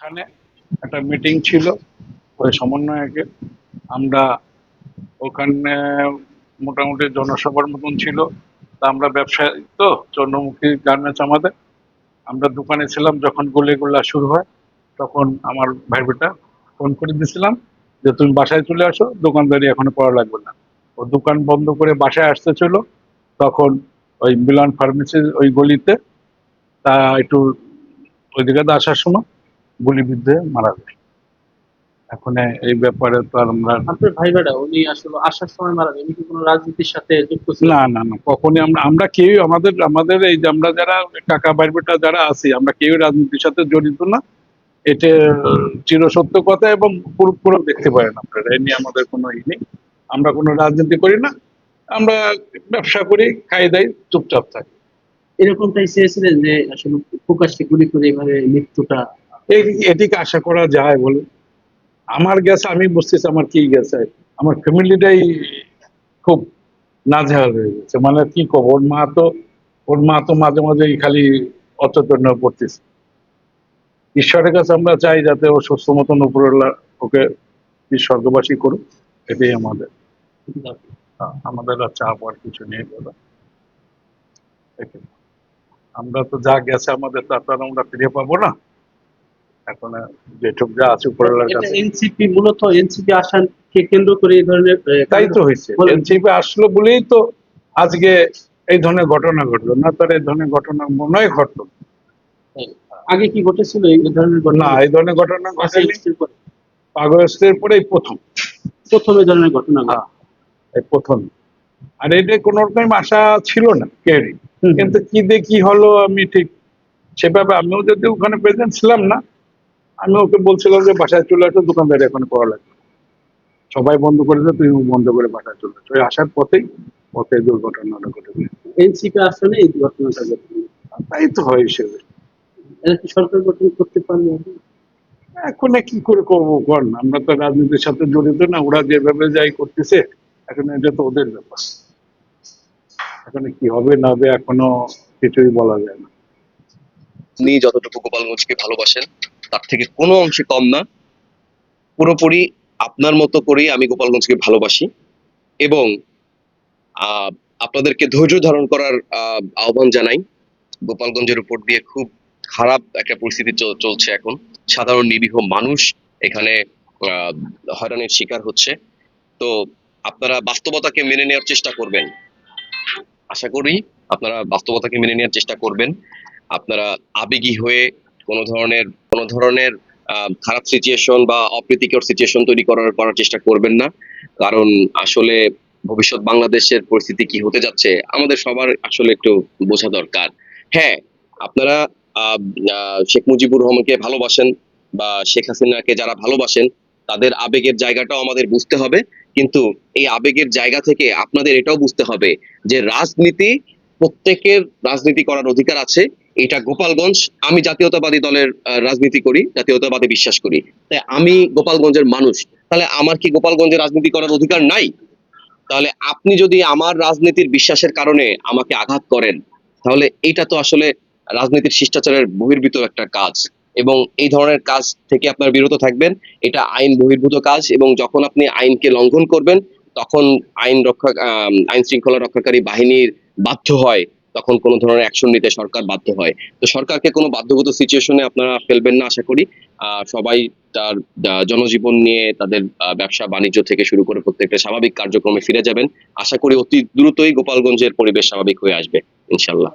এখানে একটা মিটিং ছিল ওই সমন্বয়কে আমরা ওখানে মোটামুটি জনসভার মতন ছিল। তা আমরা ব্যবসায়ী তো, চন্দ্রমুখী গার্মেন্টস আমাদের। আমরা দোকানে ছিলাম যখন গুলিগুলা শুরু হয়, তখন আমার ভাই বেটা ফোন করে দিয়েছিলাম যে, তুমি বাসায় চলে আসো, দোকানদারি এখনও করা লাগবে না। ও দোকান বন্ধ করে বাসায় আসতেছিল তখন ওই মিলন ফার্মেসির ওই গলিতে তা একটু ওইদিকে আসার সময় গুলিবিদ্ধ মারা যায়। এখন এই ব্যাপারে তো আর আমরা আপনার ভাই বেটা উনি আসলে আসার সময় মারা যায় উনি কি কোনো রাজনীতির সাথে যুক্ত ছিল না না না কখনই আমরা আমরা কেউ আমাদের আমাদের এই যে আমরা যারা কাকা বাইরবেটা যারা আছি আমরা কেউ রাজনীতির সাথে জড়িত না। এটা চিরসত্য কথা এবং পুরো দেখতে পারেন আপনারা এ নিয়ে আমাদের কোনো ই নেই। আমরা কোনো রাজনীতি করি না আমরা ব্যবসা করি খাই দাই চুপচাপ থাকি। এরকমটাই চেয়েছিলেন যে আসলে প্রকাশ্যে গুলি করে এভাবে মৃত্যুটা এটিকে আশা করা যায় বলে। আমার গেছে আমি বুঝতেছি আমার কি গেছে আমার ফ্যামিলিটাই খুব নাজেহাল হয়ে গেছে। মানে কি কব, ওর মা তো, ওর মা তো মাঝে মাঝে খালি অচেতন পড়তেছে। ঈশ্বরের কাছে আমরা চাই যাতে ও সুস্থ মতন উপরওয়ালা ওকে স্বর্গবাসী করুক। এটাই আমাদের। আমাদের আর চাপ আর কিছু নেই আমরা তো যা গেছে আমাদের তা তো আমরা ফিরে পাবো না। এখন আর যেটুক যা আছে উপরওয়ালার কাছে এনসিপি মূলত এনসিপি আসানকে কেন্দ্র করে এই ধরনের তাই তো হয়েছে। এনসিপি আসলো বলেই তো আজকে এই ধরনের ঘটনা ঘটলো না তার এই ধরনের ঘটনা মনে ঘটলো আগে কি ঘটেছিল এই ধরনের ঘটনা? না এই ধরনের ঘটনা আগস্টের পরে? আগস্টের পরে এই প্রথম। প্রথম এই ধরনের ঘটনা। হ্যাঁ, এই প্রথম। আর এটা কোনো রকম আশা ছিল না কেউরই হুম। কিন্তু কি দেখি হলো আমি ঠিক সেভাবে আমিও যদি ওখানে প্রেজেন্ট ছিলাম না আমি ওকে বলছিলাম যে বাসায় চলে আসো দোকানদারি এখন করা লাগবে সবাই বন্ধ করে দেয় তুই বন্ধ করে বাসায় চলে আসো। ওই আসার পথেই পথে দুর্ঘটনাটা ঘটে। এনসিপি আসলে এই ঘটনাটা ঘটে। তাই তো হয় হিসেবে। কি সরকার গঠন করতে পারবে এখন কি করে করব কর আমরা তো রাজনীতির সাথে জড়িত না ওরা যেভাবে যাই করতেছে এখন এটা তো ওদের ব্যাপার। এখন কি হবে না হবে এখনও কিছুই বলা যায় না। আপনি যতটুকু গোপালগঞ্জকে ভালোবাসেন তার থেকে কোনো অংশে কম না। পুরোপুরি আপনার মতো করেই আমি গোপালগঞ্জকে ভালোবাসি এবং আপনাদেরকে ধৈর্য ধারণ করার আহ, আহ্বান জানাই। গোপালগঞ্জের উপর দিয়ে খুব খারাপ একটা পরিস্থিতি চল- চলছে এখন। সাধারণ নিরীহ মানুষ এখানে হয়রানির শিকার হচ্ছে। তো আপনারা বাস্তবতাকে মেনে নেওয়ার চেষ্টা করবেন। আশা করি আপনারা বাস্তবতাকে মেনে নেওয়ার চেষ্টা করবেন। আপনারা আবেগী হয়ে কোনো ধরনের কোনো ধরনের খারাপ সিচুয়েশন বা অপ্রীতিকর সিচুয়েশন তৈরি করার করার চেষ্টা করবেন না। কারণ আসলে ভবিষ্যৎ বাংলাদেশের পরিস্থিতি কি হতে যাচ্ছে, আমাদের সবার আসলে একটু বোঝা দরকার। হ্যাঁ আপনারা শেখ মুজিবুর রহমানকে ভালোবাসেন বা শেখ হাসিনাকে যারা ভালোবাসেন, তাদের আবেগের জায়গাটাও আমাদের বুঝতে হবে। কিন্তু এই আবেগের জায়গা থেকে আপনাদের এটাও বুঝতে হবে যে রাজনীতি প্রত্যেকের রাজনীতি করার অধিকার আছে। এটা গোপালগঞ্জ, আমি জাতীয়তাবাদী দলের রাজনীতি করি, জাতীয়তাবাদে বিশ্বাস করি। তাই আমি গোপালগঞ্জের মানুষ। তাহলে আমার কি গোপালগঞ্জে রাজনীতি করার অধিকার নাই? তাহলে আপনি যদি আমার রাজনীতির বিশ্বাসের কারণে আমাকে আঘাত করেন, তাহলে এটা তো আসলে রাজনীতির শিষ্টাচারের বহির্ভূত একটা কাজ। এবং এই ধরনের কাজ থেকে আপনার বিরত থাকবেন। এটা আইন বহির্ভূত কাজ এবং যখন আপনি আইনকে লঙ্ঘন করবেন তখন আইন রক্ষা আইন শৃঙ্খলা রক্ষাকারী বাহিনীর বাধ্য হয়, তখন কোনো ধরনের অ্যাকশন নিতে সরকার বাধ্য হয়। তো সরকারকে কোনো বাধ্যগত সিচুয়েশনে আপনারা ফেলবেন না, আশা করি। সবাই তার জনজীবন নিয়ে তাদের ব্যবসা বাণিজ্য থেকে শুরু করে প্রত্যেকটা স্বাভাবিক কার্যক্রমে ফিরে যাবেন। আশা করি অতি দ্রুতই গোপালগঞ্জের পরিবেশ স্বাভাবিক হয়ে আসবে, ইনশাল্লাহ।